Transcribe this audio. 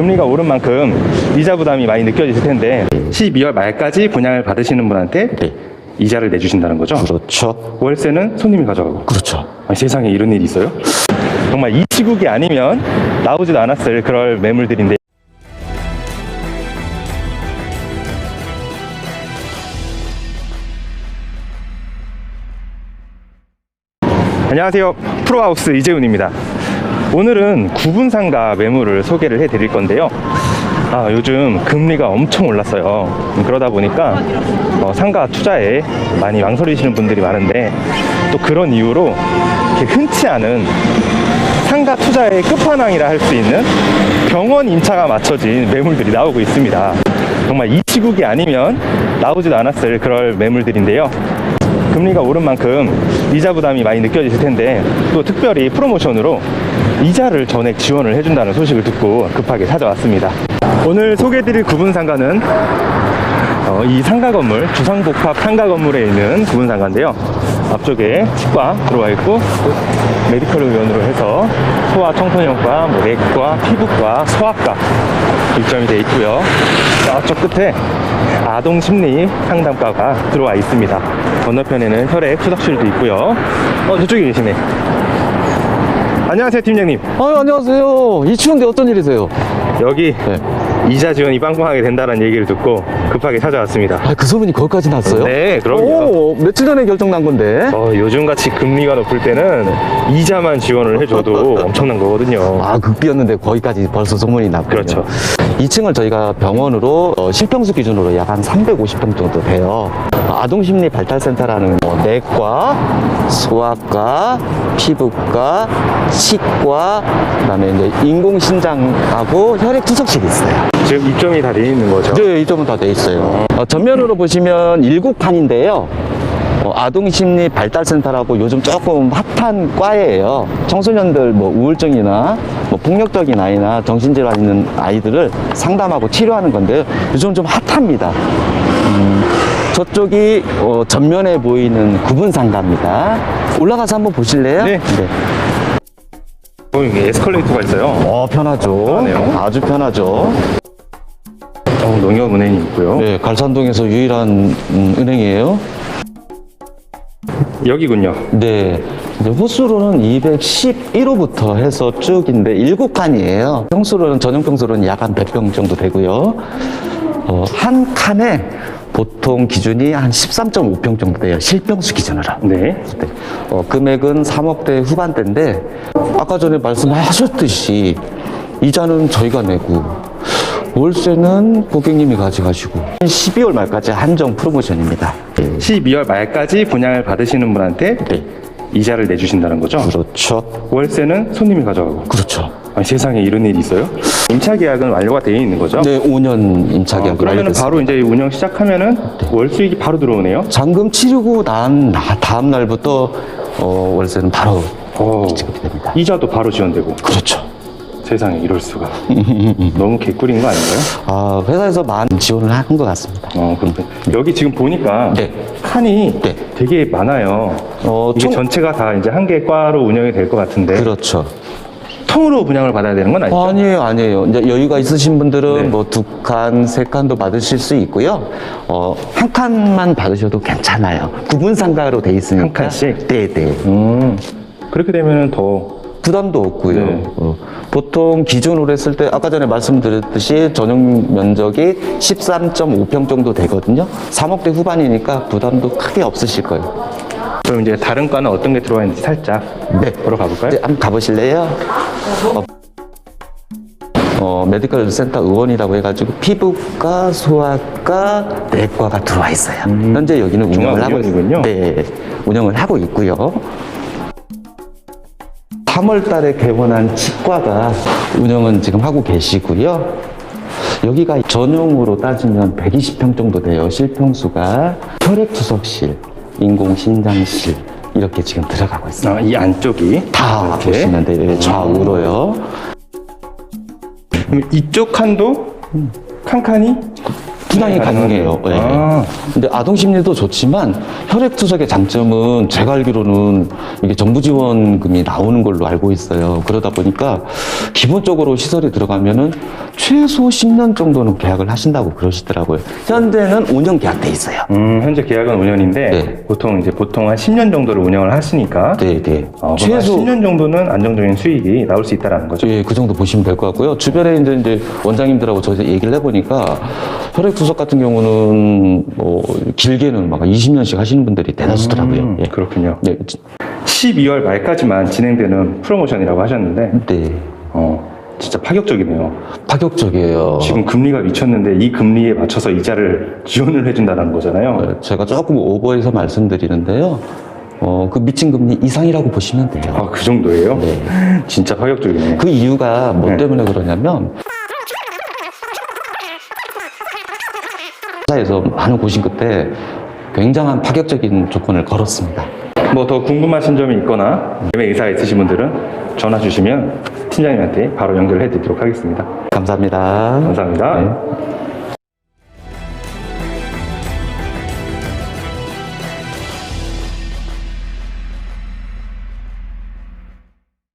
금리가 오른 만큼 이자 부담이 많이 느껴지실 텐데 12월 말까지 분양을 받으시는 분한테 네. 이자를 내주신다는 거죠. 그렇죠. 월세는 손님이 가져가고. 그렇죠. 아니, 세상에 이런 일이 있어요? 정말 이 시국이 아니면 나오지도 않았을 그럴 매물들인데 안녕하세요 프로하우스 이재훈입니다 오늘은 구분상가 매물을 소개를 해 드릴 건데요 아, 요즘 금리가 엄청 올랐어요 그러다 보니까 어, 상가 투자에 많이 망설이시는 분들이 많은데 또 그런 이유로 이렇게 흔치 않은 상가 투자의 끝판왕이라 할 수 있는 병원 임차가 맞춰진 매물들이 나오고 있습니다. 정말 이 시국이 아니면 나오지도 않았을 그럴 매물들인데요. 금리가 오른 만큼 이자 부담이 많이 느껴지실 텐데 또 특별히 프로모션으로 이자를 전액 지원을 해준다는 소식을 듣고 급하게 찾아왔습니다. 오늘 소개해드릴 구분 상가는 어, 이 상가 건물 주상복합 상가 건물에 있는 구분 상가인데요. 앞쪽에 치과 들어와 있고 또 메디컬 의원으로 해서 소아 청소년과, 뭐 내과, 피부과, 소아과 입점이 되어 있고요. 저쪽 끝에 아동 심리 상담과가 들어와 있습니다. 건너편에는 혈액 수덕실도 있고요. 어 저쪽에 계시네. 안녕하세요 팀장님. 아, 안녕하세요. 이 추운데 어떤 일이세요? 여기 네. 이자 지원이 빵빵하게 된다는 얘기를 듣고 급하게 찾아왔습니다. 아, 그 소문이 거기까지 났어요? 네, 그럼요. 오, 며칠 전에 결정 난 건데. 어, 요즘같이 금리가 높을 때는 이자만 지원을 해줘도 엄청난 거거든요. 아, 극비였는데 거기까지 벌써 소문이 났군요. 그렇죠. 2층을 저희가 병원으로 어, 실평수 기준으로 약 한 350평 정도 돼요. 아동심리 발달센터라는 뭐 내과, 소아과, 피부과, 치과, 그다음에 이제 인공신장하고 혈액 투석실이 있어요. 지금 입점이 다 돼 있는 거죠. 네, 이점은 다 돼 있어요. 어, 전면으로 보시면 일국판인데요. 어, 아동심리 발달센터라고 요즘 조금 핫한 과예요. 청소년들 뭐 우울증이나 뭐 폭력적인 아이나 정신질환 있는 아이들을 상담하고 치료하는 건데요. 요즘 좀 핫합니다. 음, 저쪽이 어, 전면에 보이는 구분상가입니다. 올라가서 한번 보실래요? 네. 어, 여기 에스컬레이터가 있어요. 어, 편하죠. 편하네요. 아주 편하죠. 어, 농협은행이 있고요. 네, 갈산동에서 유일한 음, 은행이에요. 여기군요. 네. 이제 호수로는 211호부터 해서 쭉인데 7칸이에요. 평수로는, 전용 평수로는 약 한 100평 정도 되고요. 어, 한 칸에 보통 기준이 한 13.5평 정도 돼요. 실평수 기준으로. 네. 네. 어, 금액은 3억대 후반대인데, 아까 전에 말씀하셨듯이, 이자는 저희가 내고, 월세는 고객님이 가져가시고, 12월 말까지 한정 프로모션입니다. 12월 말까지 분양을 받으시는 분한테 네. 이자를 내주신다는 거죠. 그렇죠. 월세는 손님이 가져가고. 그렇죠. 아니, 세상에 이런 일이 있어요? 임차 계약은 완료가 되어 있는 거죠. 네, 5년 임차 아, 계약이 그러면 완료됐습니다. 바로 이제 운영 시작하면은 월 수익이 바로 들어오네요. 잔금 치르고 난 나- 다음 날부터 어, 월세는 바로 어, 지급이 됩니다. 이자도 바로 지원되고. 그렇죠. 세상에 이럴 수가. 너무 개꿀인 거 아닌가요? 아, 회사에서 많은 지원을 한것 같습니다. 어, 그렇군. 여기 지금 보니까 네. 칸이 네. 되게 많아요. 어, 이게 총- 전체가 다 이제 한개 과로 운영이 될 것 같은데 그렇죠. 통으로 분양을 받아야 되는 건 아니죠? 아니에요, 아니에요. 이제 여유가 있으신 분들은 네. 뭐 두 칸, 세 칸도 받으실 수 있고요. 어, 한 칸만 받으셔도 괜찮아요. 구분 상가로 돼 있으니까. 한 칸씩? 네, 네. 음, 그렇게 되면은 더 부담도 없고요. 네. 어, 보통 기준으로 했을 때 아까 전에 말씀드렸듯이 전용 면적이 13.5평 정도 되거든요. 3억대 후반이니까 부담도 크게 없으실 거예요. 그럼 이제 다른 과는 어떤 게 들어와 있는지 살짝 네. 보러 가볼까요? 네, 한번 가보실래요? 어, 어, 메디컬 센터 의원이라고 해가지고 피부과, 소아과, 내과가 들어와 있어요. 현재 여기는 운영을 하고 종합의원이군요. 있- 네, 운영을 하고 있고요. 3월 달에 개원한 치과가 운영은 지금 하고 계시고요. 여기가 전용으로 따지면 120평 정도 돼요. 실평수가 혈액투석실, 인공신장실 이렇게 지금 들어가고 있어요. 아, 이 안쪽이 다 이렇게. 보시면 돼요. 좌우로요. 그럼 이쪽 칸도 칸칸이 분양이 가능해요. 예. 아. 근데 아동 심리도 좋지만 혈액 투석의 장점은 제가 알기로는 이게 정부 지원금이 나오는 걸로 알고 있어요. 그러다 보니까 기본적으로 시설에 들어가면은 최소 10년 정도는 계약을 하신다고 그러시더라고요. 현재는 5년 계약돼 있어요. 음, 현재 계약은 5년인데 네. 보통 이제 보통 한 10년 정도를 운영을 하시니까 네, 네. 어, 최소 10년 정도는 안정적인 수익이 나올 수 있다라는 거죠. 예, 그 정도 보시면 될 것 같고요. 주변에 이제, 이제 원장님들하고 저희 얘기를 해보니까 혈액 투석 같은 경우는 뭐 길게는 막 20년씩 하시는 분들이 대다수더라고요. 음, 예. 그렇군요. 네, 12월 말까지만 진행되는 프로모션이라고 하셨는데 네. 어, 진짜 파격적이네요. 파격적이에요. 지금 금리가 미쳤는데 이 금리에 맞춰서 이자를 지원을 해준다는 거잖아요. 어, 제가 조금 오버해서 말씀드리는데요. 어, 그 미친 금리 이상이라고 보시면 돼요. 아, 그 정도예요? 네. 진짜 파격적이네. 그 이유가 뭐 네. 때문에 그러냐면 회사에서 많은 고심 끝에 굉장한 파격적인 조건을 걸었습니다. 뭐 더 궁금하신 점이 있거나 매매 의사가 있으신 분들은 전화 주시면 팀장님한테 바로 연결해 드리도록 하겠습니다. 감사합니다. 감사합니다. 네.